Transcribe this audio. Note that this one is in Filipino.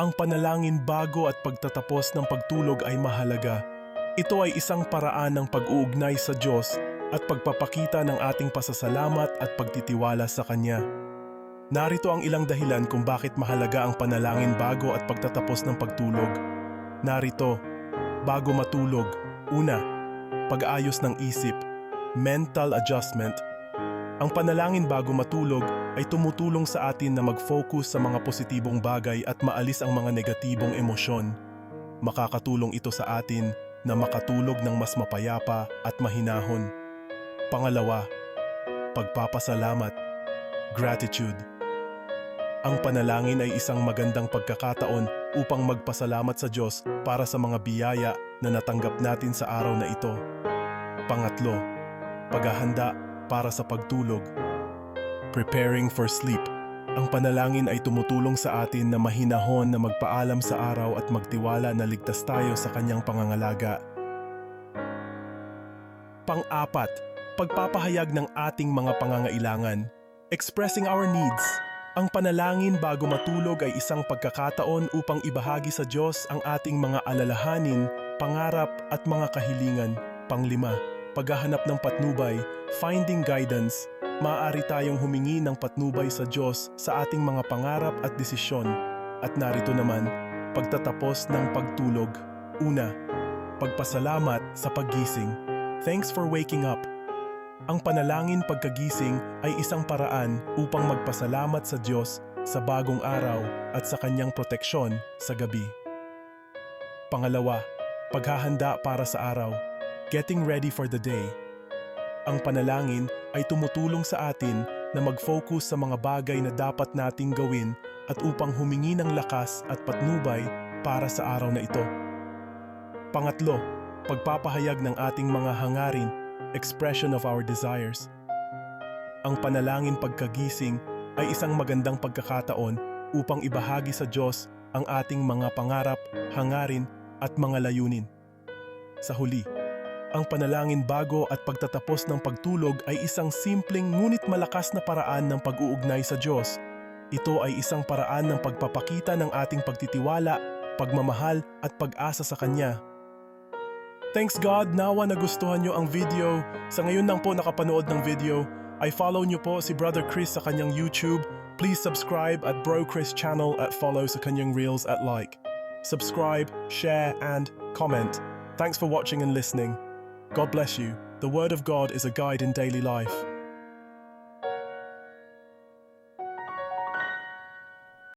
Ang panalangin bago at pagtatapos ng pagtulog ay mahalaga. Ito ay isang paraan ng pag-uugnay sa Diyos at pagpapakita ng ating pasasalamat at pagtitiwala sa Kanya. Narito ang ilang dahilan kung bakit mahalaga ang panalangin bago at pagtatapos ng pagtulog. Narito, bago matulog, una, pag-ayos ng isip, mental adjustment. Ang panalangin bago matulog ay tumutulong sa atin na mag-focus sa mga positibong bagay at maalis ang mga negatibong emosyon. Makakatulong ito sa atin na makatulog ng mas mapayapa at mahinahon. Pangalawa, pagpapasalamat, gratitude. Ang panalangin ay isang magandang pagkakataon upang magpasalamat sa Diyos para sa mga biyaya na natanggap natin sa araw na ito. Pangatlo, paghahanda para sa pagtulog. Preparing for sleep. Ang panalangin ay tumutulong sa atin na mahinahon na magpaalam sa araw at magtiwala na ligtas tayo sa kanyang pangangalaga. Pang-apat, pagpapahayag ng ating mga pangangailangan. Expressing our needs. Ang panalangin bago matulog ay isang pagkakataon upang ibahagi sa Diyos ang ating mga alalahanin, pangarap at mga kahilingan. Panglima, paghahanap ng patnubay, finding guidance. Maaari tayong humingi ng patnubay sa Diyos sa ating mga pangarap at desisyon. At narito naman, pagtatapos ng pagtulog. Una, pagpasalamat sa paggising. Thanks for waking up. Ang panalangin pagkagising ay isang paraan upang magpasalamat sa Diyos sa bagong araw at sa kanyang proteksyon sa gabi. Pangalawa, paghahanda para sa araw. Getting ready for the day. Ang panalangin ay tumutulong sa atin na mag-focus sa mga bagay na dapat nating gawin at upang humingi ng lakas at patnubay para sa araw na ito. Pangatlo, pagpapahayag ng ating mga hangarin, expression of our desires. Ang panalangin pagkagising ay isang magandang pagkakataon upang ibahagi sa Diyos ang ating mga pangarap, hangarin at mga layunin. Sa huli, ang panalangin bago at pagtatapos ng pagtulog ay isang simpleng ngunit malakas na paraan ng pag-uugnay sa Diyos. Ito ay isang paraan ng pagpapakita ng ating pagtitiwala, pagmamahal at pag-asa sa Kanya. Thanks God, nawa nagustuhan nyo ang video. Sa ngayon lang po nakapanood ng video, ay follow nyo po si Brother Chris sa kanyang YouTube. Please subscribe at Bro Chris channel at follow sa kanyang Reels at like. Subscribe, share, and comment. Thanks for watching and listening. God bless you. The Word of God is a guide in daily life.